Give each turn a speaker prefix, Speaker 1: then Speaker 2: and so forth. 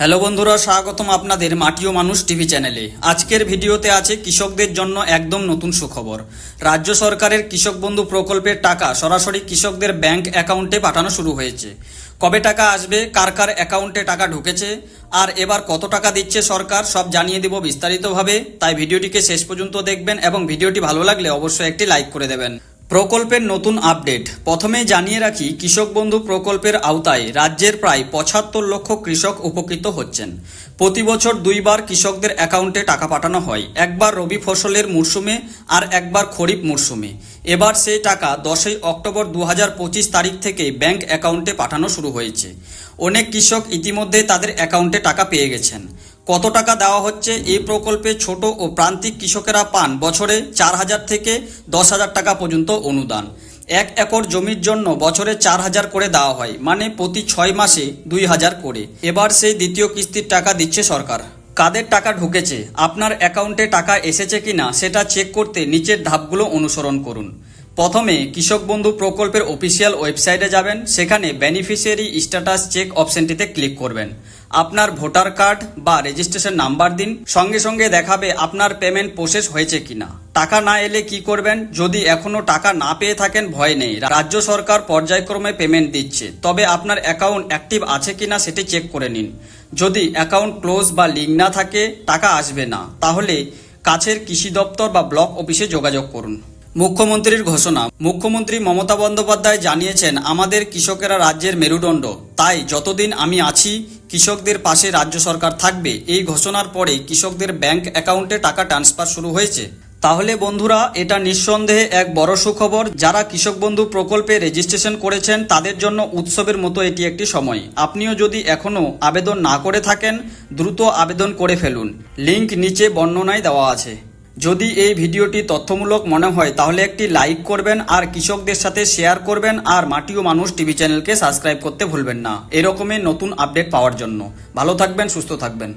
Speaker 1: Hello বন্ধুরা, স্বাগতম আপনাদের মাটিও মানুষ টিভি চ্যানেলে। আজকের ভিডিওতে আছে কৃষকদের জন্য একদম নতুন সুখবর। রাজ্য সরকারের কৃষক বন্ধু প্রকল্পের টাকা সরাসরি কৃষকদের ব্যাংক অ্যাকাউন্টে পাঠানো শুরু হয়েছে। কবে টাকা আসবে, কার কার অ্যাকাউন্টে টাকা ঢুকেছে, আর এবার কত টাকা দিচ্ছে সরকার, সব জানিয়ে দেব বিস্তারিতভাবে। তাই ভিডিওটিকে শেষ পর্যন্ত দেখবেন এবং ভিডিওটি ভালো লাগলে অবশ্যই একটি লাইক করে দেবেন। প্রকল্পের নতুন আপডেট। প্রথমেই জানিয়ে রাখি, কৃষক বন্ধু প্রকল্পের আওতায় রাজ্যের প্রায় পঁচাত্তর লক্ষ কৃষক উপকৃত হচ্ছেন। প্রতি বছর দুইবার কৃষকদের অ্যাকাউন্টে টাকা পাঠানো হয়। একবার রবি ফসলের মরশুমে আর একবার খরিফ মরশুমে। এবার সেই টাকা দশই অক্টোবর দু হাজার পঁচিশ তারিখ থেকে ব্যাংক অ্যাকাউন্টে পাঠানো শুরু হয়েছে। অনেক কৃষক ইতিমধ্যে তাদের অ্যাকাউন্টে টাকা পেয়ে গেছেন। কত টাকা দেওয়া হচ্ছে এই প্রকল্পে ছোট ও প্রান্তিক কৃষকেরা পান বছরে চার হাজার থেকে দশ হাজার টাকা পর্যন্ত অনুদান। এক একর জমির জন্য বছরে চার হাজার করে দেওয়া হয় মানে প্রতি ছয় মাসে দুই হাজার করে। এবার সেই দ্বিতীয় কিস্তির টাকা দিচ্ছে সরকার। কাদের টাকা ঢুকেছে? আপনার অ্যাকাউন্টে টাকা এসেছে কিনা সেটা চেক করতে নিচের ধাপগুলো অনুসরণ করুন। প্রথমে কৃষক বন্ধু প্রকল্পের অফিসিয়াল ওয়েবসাইটে যাবেন, সেখানে বেনিফিশিয়ারি স্ট্যাটাস চেক অপশনটিতে ক্লিক করবেন। আপনার ভোটার কার্ড বা রেজিস্ট্রেশন নাম্বার দিন, সঙ্গে সঙ্গে দেখাবে আপনার পেমেন্ট প্রসেস হয়েছে কিনা। টাকা না এলে কি করবেন? যদি এখনও টাকা না পেয়ে থাকেন, ভয় নেই। রাজ্য সরকার পর্যায়ক্রমে পেমেন্ট দিচ্ছে। তবে আপনার অ্যাকাউন্ট অ্যাক্টিভ আছে কিনা সেটি চেক করে নিন। যদি অ্যাকাউন্ট ক্লোজ বা লিঙ্ক না থাকে, টাকা আসবে না। তাহলে কাছের কৃষি দপ্তর বা ব্লক অফিসে যোগাযোগ করুন। মুখ্যমন্ত্রীর ঘোষণা। মুখ্যমন্ত্রী মমতা বন্দ্যোপাধ্যায় জানিয়েছেন, আমাদের কৃষকেরা রাজ্যের মেরুদণ্ড। তাই যতদিন আমি আছি, কৃষকদের পাশে রাজ্য সরকার থাকবে। এই ঘোষণার পরে কৃষকদের ব্যাংক অ্যাকাউন্টে টাকা ট্রান্সফার শুরু হয়েছে। তাহলে বন্ধুরা, এটা নিঃসন্দেহে এক বড় সুখবর। যারা কৃষক বন্ধু প্রকল্পে রেজিস্ট্রেশন করেছেন, তাদের জন্য উৎসবের মতো এটি একটি সময়। আপনিও যদি এখনও আবেদন না করে থাকেন, দ্রুত আবেদন করে ফেলুন। লিংক নিচে বর্ণনায় দেওয়া আছে। যদি এই ভিডিওটি তথ্যমূলক মনে হয়, তাহলে একটি লাইক করবেন আর কৃষকদের সাথে শেয়ার করবেন আর মাটি ও মানুষ টিভি চ্যানেলকে সাবস্ক্রাইব করতে ভুলবেন না। এরকমই নতুন আপডেট পাওয়ার জন্য। ভালো থাকবেন, সুস্থ থাকবেন।